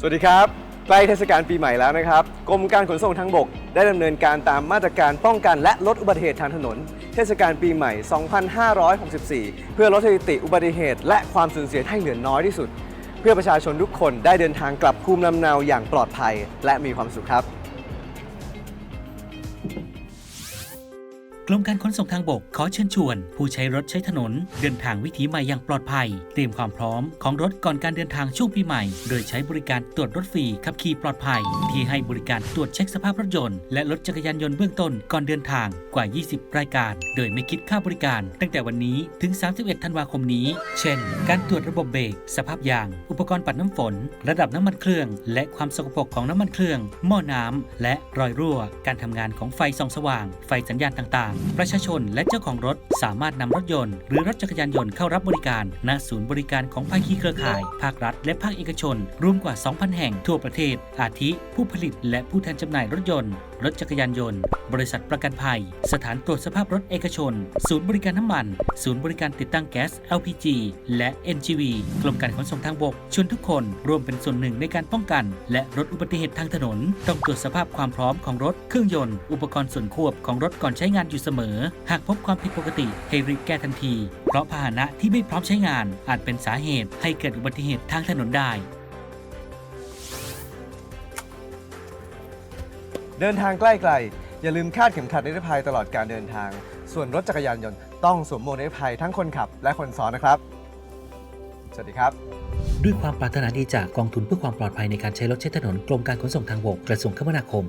สวัสดีครับ ใกล้เทศกาลปีใหม่แล้วนะครับ กรมการขนส่งทางบก ได้ดำเนินการตามมาตรการป้องกันและลดอุบัติเหตุทางถนน เทศกาลปีใหม่ 2564 เพื่อลดสถิติอุบัติเหตุ และความสูญเสียให้เหลือน้อยที่สุด เพื่อประชาชนทุกคนได้เดินทางกลับภูมิลำเนาอย่างปลอดภัย และมีความสุขครับ กรมการขนส่งทางบกขอเชิญชวน ผู้ใช้รถใช้ถนน เดินทางวิถีใหม่อย่างปลอดภัย เตรียมความพร้อมของรถก่อนการเดินทางช่วงปีใหม่ โดยใช้บริการตรวจรถฟรีขับขี่ปลอดภัย ที่ให้บริการตรวจเช็คสภาพรถยนต์และรถจักรยานยนต์เบื้องต้นก่อนเดินทางกว่า 20 รายการ โดยไม่คิดค่าบริการ ตั้งแต่วันนี้ถึง 31 ธันวาคมนี้ เช่น การตรวจระบบเบรกสภาพยาง อุปกรณ์ปัดน้ำฝน ระดับน้ำมันเครื่อง และความสกปรกของน้ำมันเครื่อง หม้อน้ำและรอยรั่ว การทำงานของไฟส่องสว่าง ไฟสัญญาณต่างประชาชนและเจ้าของรถสามารถนำรถยนต์ หรือรถจักรยานยนต์เข้ารับบริการณศูนย์บริการของภาคีเครือข่าย ภาครัฐ และภาคเอกชน รวมกว่า 2,000 แห่งทั่วประเทศ อาทิ ผู้ผลิตและผู้แทนจำหน่ายรถยนต์รถจักรยานยนต์ บริษัทประกันภัย สถานตรวจสภาพรถเอกชน ศูนย์บริการน้ำมัน ศูนย์บริการติดตั้งแก๊ส LPG และ NGV กรมการขนส่งทางบกชวนทุกคนร่วมเป็นส่วนหนึ่งในการป้องกัน และลดอุบัติเหตุทางถนน ต้องตรวจสภาพความพร้อมของรถเครื่องยนต์ อุปกรณ์ส่วนควบของรถก่อนใช้งานอยู่เสมอ หากพบความผิดปกติให้รีบแก้ทันที เพราะพาหนะที่ไม่พร้อมใช้งานอาจเป็นสาเหตุให้เกิดอุบัติเหตุทางถนนได้ เดินทางใกล้ไกล อย่าลืมคาดเข็มขัดนิรภัยตลอดการเดินทาง ส่วนรถจักรยานยนต์ต้องสวมหมวกนิรภัยทั้งคนขับและคนซ้อนนะครับ สวัสดีครับ ด้วยความปรารถนาดีจากกองทุนเพื่อความปลอดภัยในการใช้รถใช้ถนนกรมการขนส่งทางบกกระทรวงคมนาคม